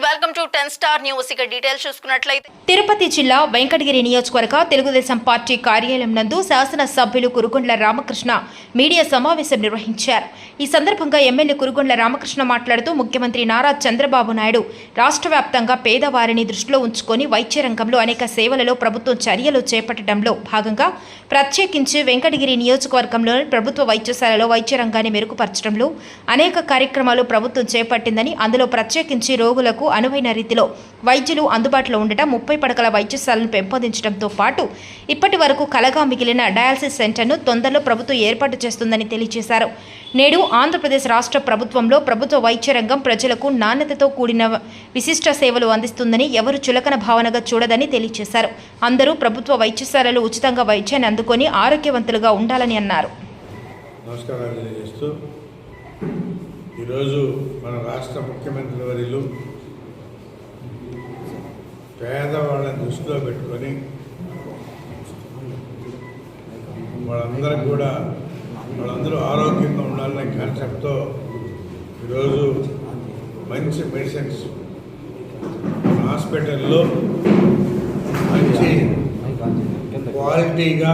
welcome to ten star news. ఇక details చూసుకున్నట్లయితే తిరుపతి జిల్లా వెంకటగిరి నియోజకవర్గ తెలుగుదేశం పార్టీ కార్యాలయం నందు శాసనసభ్యులు కురుగొండ్ల రామకృష్ణ మీడియా సమావేశం నిర్వహించారు. ఈ సందర్భంగా ఎమ్మెల్యే కురుగొండ్ల రామకృష్ణ మాట్లాడుతూ ముఖ్యమంత్రి నారా చంద్రబాబు నాయుడు రాష్ట్ర వ్యాప్తంగా పేదవారిని దృష్టిలో ఉంచుకొని వైద్య రంగంలో అనేక సేవలలో ప్రభుత్వం చర్యలు చేపట్టడంలో భాగంగా ప్రత్యేకించి వెంకటగిరి నియోజకవర్గంలోని ప్రభుత్వ వైద్యశాలలో వైద్య రంగాన్ని మెరుగుపరచడంలో అనేక కార్యక్రమాలు ప్రభుత్వం చేపట్టిందని అందులో ప్రత్యేకించి రోగులకు అనువైన రీతిలో వైద్యులు అందుబాటులో ఉండటం ముప్పై పడకల వైద్యశాలను పెంపొందించడంతో పాటు ఇప్పటి వరకు కలగా మిగిలిన డయాలసిస్ సెంటర్ను తొందరలో ప్రభుత్వం ఏర్పాటు చేస్తుందని తెలియజేశారు. నేడు ఆంధ్రప్రదేశ్ రాష్ట్ర ప్రభుత్వంలో ప్రభుత్వ వైద్య రంగం ప్రజలకు నాణ్యతతో కూడిన విశిష్ట సేవలు అందిస్తుందని ఎవరు చులకన భావనగా చూడదని తెలియజేశారు. అందరూ ప్రభుత్వ వైద్యశాలలు ఉచితంగా వైద్యాన్ని అందుకొని ఆరోగ్యవంతులుగా ఉండాలని అన్నారు. నమస్కారాలు తెలియజేస్తూ ఈరోజు మన రాష్ట్ర ముఖ్యమంత్రి వర్యులు పేదవాళ్ళని దృష్టిలో పెట్టుకొని వాళ్ళందరూ కూడా వాళ్ళందరూ ఆరోగ్యంగా ఉండాలనే కాన్సెప్ట్తో ఈరోజు మంచి మెడిసిన్స్ హాస్పిటల్లో మంచి క్వాలిటీగా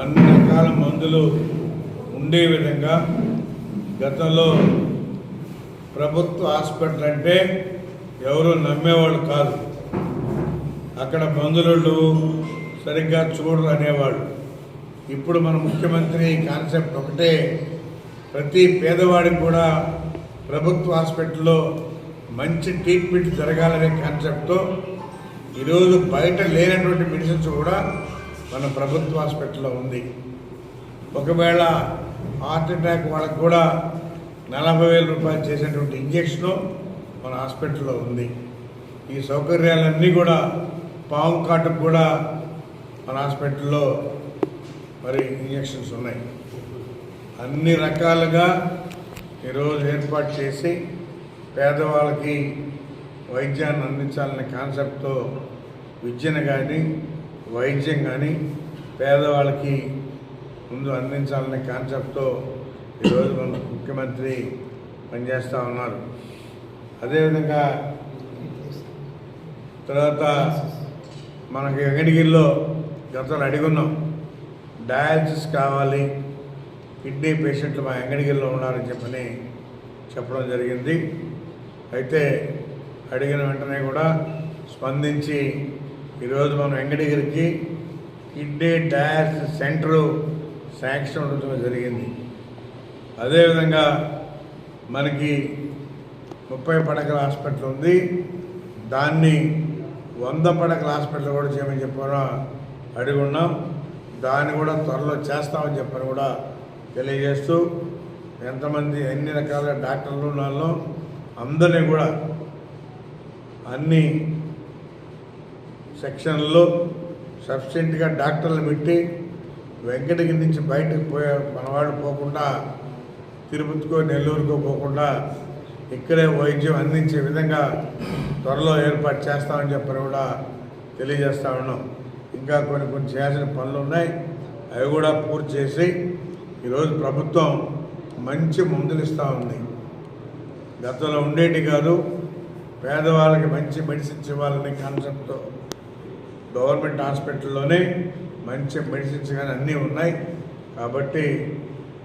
అన్ని రకాల మందులు ఉండే విధంగా గతంలో ప్రభుత్వ హాస్పిటల్ అంటే ఎవరు నమ్మేవాళ్ళు కాదు. అక్కడ మందులు సరిగ్గా చూడరు అనేవాళ్ళు. ఇప్పుడు మన ముఖ్యమంత్రి కాన్సెప్ట్ ఒకటే ప్రతి పేదవాడికి కూడా ప్రభుత్వ హాస్పిటల్లో మంచి ట్రీట్మెంట్ జరగాలనే కాన్సెప్ట్తో ఈరోజు బయట లేనటువంటి మెడిసిన్స్ కూడా మన ప్రభుత్వ హాస్పిటల్లో ఉంది. ఒకవేళ హార్ట్ అటాక్ వాళ్ళకు కూడా నలభై వేల రూపాయలు చేసినటువంటి ఇంజక్షను మన హాస్పిటల్లో ఉంది. ఈ సౌకర్యాలన్నీ కూడా పాము కాటుకు కూడా మన హాస్పిటల్లో మరి ఇంజక్షన్స్ ఉన్నాయి. అన్ని రకాలుగా ఈరోజు ఏర్పాటు చేసి పేదవాళ్ళకి వైద్యాన్ని అందించాలనే కాన్సెప్ట్తో విద్యను కానీ వైద్యం కానీ పేదవాళ్ళకి ముందు అందించాలనే కాన్సెప్ట్తో ఈరోజు మన ముఖ్యమంత్రి పనిచేస్తూ ఉన్నారు. అదేవిధంగా తర్వాత మనకి వెంకటగిరిలో గతంలో అడిగున్నాం డయాలసిస్ కావాలి కిడ్నీ పేషెంట్లు మా వెంకటగిరిలో ఉన్నారని చెప్పని చెప్పడం జరిగింది. అయితే అడిగిన వెంటనే కూడా స్పందించి ఈరోజు మనం వెంకటగిరికి కిడ్నీ డయాలసిస్ సెంటరు శాంక్షన్ ఉండటం జరిగింది. అదేవిధంగా మనకి ముప్పై పడకల హాస్పిటల్ ఉంది. దాన్ని వంద పడకల హాస్పిటల్ కూడా చేయమని చెప్పాను అడిగి ఉన్నాం. దాన్ని కూడా త్వరలో చేస్తామని చెప్పని కూడా తెలియజేస్తూ ఎంతమంది ఎన్ని రకాల డాక్టర్లు ఉన్నాలో అందరినీ కూడా అన్ని సెక్షన్లో సఫిషియెంట్గా డాక్టర్లు పెట్టి వెంకటగిరి నుంచి బయటకు పోయే మనవాళ్ళు పోకుండా తిరుపతికో నెల్లూరుకో పోకుండా ఇక్కడే వైద్యం అందించే విధంగా త్వరలో ఏర్పాటు చేస్తామని చెప్పని కూడా తెలియజేస్తా ఉన్నాం. ఇంకా కొన్ని కొన్ని చేయాల్సిన పనులు ఉన్నాయి. అవి కూడా పూర్తి చేసి ఈరోజు ప్రభుత్వం మంచి మందులు ఇస్తూ ఉంది. గతంలో ఉండేటి కాదు పేదవాళ్ళకి మంచి మెడిసిన్స్ ఇవ్వాలనే కాన్సెప్ట్తో గవర్నమెంట్ హాస్పిటల్లోనే మంచి మెడిసిన్స్ కానీ అన్నీ ఉన్నాయి. కాబట్టి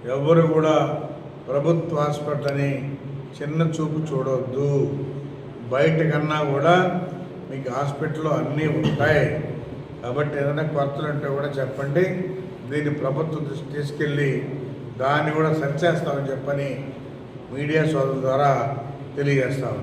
ఎవరు కూడా ప్రభుత్వ హాస్పిటల్ అని చిన్న చూపు చూడవద్దు బయట కన్నా కూడా మీకు హాస్పిటల్లో అన్నీ ఉంటాయి. కాబట్టి ఏదైనా కొరతలు ఉంటే కూడా చెప్పండి. దీన్ని ప్రభుత్వం దృష్టి తీసుకెళ్ళి దాన్ని కూడా సరిచేస్తామని చెప్పని మీడియా సోదరుల ద్వారా తెలియజేస్తాం.